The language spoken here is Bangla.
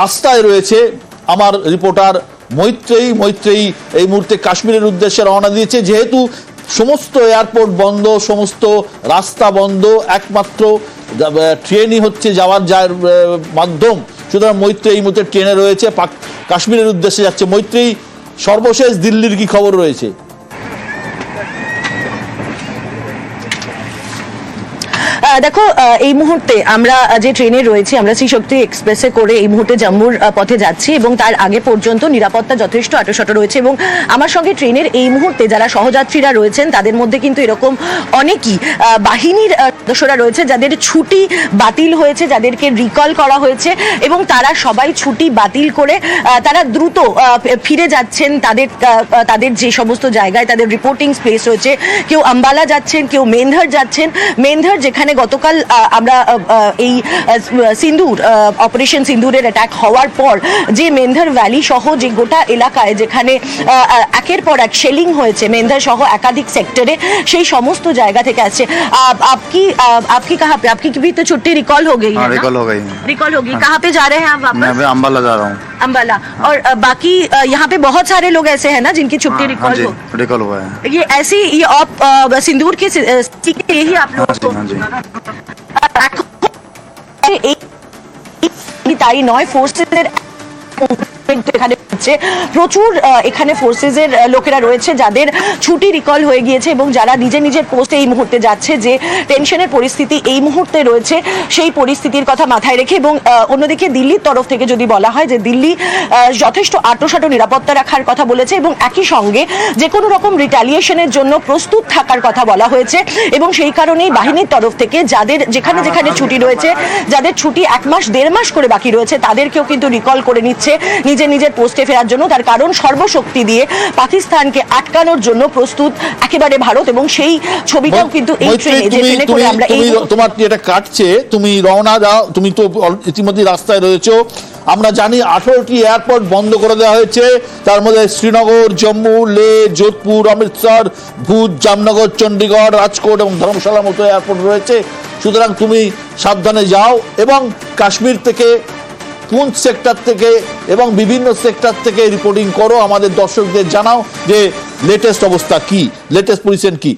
রাস্তায় রয়েছে আমার রিপোর্টার মৈত্রেয়ী। মৈত্রেয়ী এই মুহূর্তে কাশ্মীরের উদ্দেশ্যে রওনা দিয়েছে। যেহেতু সমস্ত এয়ারপোর্ট বন্ধ, সমস্ত রাস্তা বন্ধ, একমাত্র ট্রেনই হচ্ছে যাওয়ার যার মাধ্যম। সুতরাং মৈত্রী এই মুহূর্তে ট্রেনে রয়েছে কাশ্মীরের উদ্দেশ্যে যাচ্ছে। মৈত্রী সর্বশেষ দিল্লির কি খবর রয়েছে? দেখো এই মুহূর্তে আমরা যে ট্রেনে রয়েছি, আমরা শ্রী শক্তি এক্সপ্রেসে করে এই মুহূর্তে জম্মুর পথে যাচ্ছি এবং তার আগে পর্যন্ত নিরাপত্তা যথেষ্ট আটোশাটো রয়েছে এবং আমার সঙ্গে ট্রেনের এই মুহূর্তে যারা সহযাত্রীরা রয়েছেন, তাদের মধ্যে কিন্তু এরকম অনেকই বাহিনীর সদস্যরা রয়েছে, যাদের ছুটি বাতিল হয়েছে, যাদেরকে রিকল করা হয়েছে এবং তারা সবাই ছুটি বাতিল করে তারা দ্রুত ফিরে যাচ্ছেন। তাদের তাদের যে সমস্ত জায়গায় তাদের রিপোর্টিং প্লেস রয়েছে, কেউ আম্বালা যাচ্ছেন, কেউ মেনধর যাচ্ছেন। মেনধর যেখানে গতকাল আমরা এই সিন্দুর অপারেশন সিন্দুরের অ্যাটাক হওয়ার পর যে মেন্ধার ভ্যালি সহ যে গোটা এলাকায় যেখানে একের পর এক সেলিং হয়েছে মেন্ধার সহ একাধিক সেক্টরে সেই সমস্ত জায়গা থেকে আসছে। আপকি আপকি কাহা পে আপকি কি তো ছুটি রিকল হো গই হ্যাঁ, রিকল হো গই। রিকল হো গই। কাহা পে যা রহে হ্যাঁ আমি আম্বালা যা রহা হুম अम्बाला हूँ और बाकी यहाँ पे बहुत सारे लोग ऐसे हैं ना जिनकी छुट्टी रिकॉर्ड रिकॉल हो रिकॉल हुआ है ये ऐसी ये आप सिंदूर के ही आप सीखे यही आप लोग हाँ जी हाँ হচ্ছে প্রচুর এখানে ফোর্সেসের লোকেরা রয়েছে যাদের ছুটি রিকল হয়ে গিয়েছে এবং যারা নিজের নিজের পোস্টে এই মুহূর্তে যাচ্ছে যে টেনশনের পরিস্থিতি এই মুহূর্তে রয়েছে, সেই পরিস্থিতির কথা মাথায় রেখে এবং অন্যদিকে দিল্লির তরফ থেকে যদি বলা হয় যে দিল্লি যথেষ্ট আটোসাটো নিরাপত্তা রাখার কথা বলেছে এবং একই সঙ্গে যে কোনো রকম রিটালিয়েশনের জন্য প্রস্তুত থাকার কথা বলা হয়েছে এবং সেই কারণেই বাহিনীর তরফ থেকে যাদের যেখানে যেখানে ছুটি রয়েছে, যাদের ছুটি এক মাস, দেড় মাস করে বাকি রয়েছে, তাদেরকেও কিন্তু রিকল করে নিচ্ছে নিজের নিজের পোস্টে ফেরার জন্য তার কারণ সর্বশক্তি দিয়ে পাকিস্তানকে আটকানোর জন্য প্রস্তুত একেবারে ভারত এবং সেই ছবিটাও কিন্তু এই ট্রেনে যে ট্রেনে করে আমরা এই তোমার যেটা কাটছে? তুমি রওনা দাও। তুমি তো ইতিমধ্যে রাস্তায় রয়েছো। আমরা জানি আঠারোটি এয়ারপোর্ট বন্ধ করে দেওয়া হয়েছে। তার মধ্যে শ্রীনগর জম্মু লে যোধপুর অমৃতসর ভুজ জামনগর চণ্ডীগড় রাজকোট এবং ধর্মশালার মতো এয়ারপোর্ট রয়েছে। সুতরাং তুমি সাবধানে যাও এবং কাশ্মীর থেকে পুঞ্চ সেক্টর থেকে এবং বিভিন্ন সেক্টর থেকে রিপোর্টিং করো, আমাদের দর্শকদের জানাও যে লেটেস্ট অবস্থা কি লেটেস্ট পজিশন কি।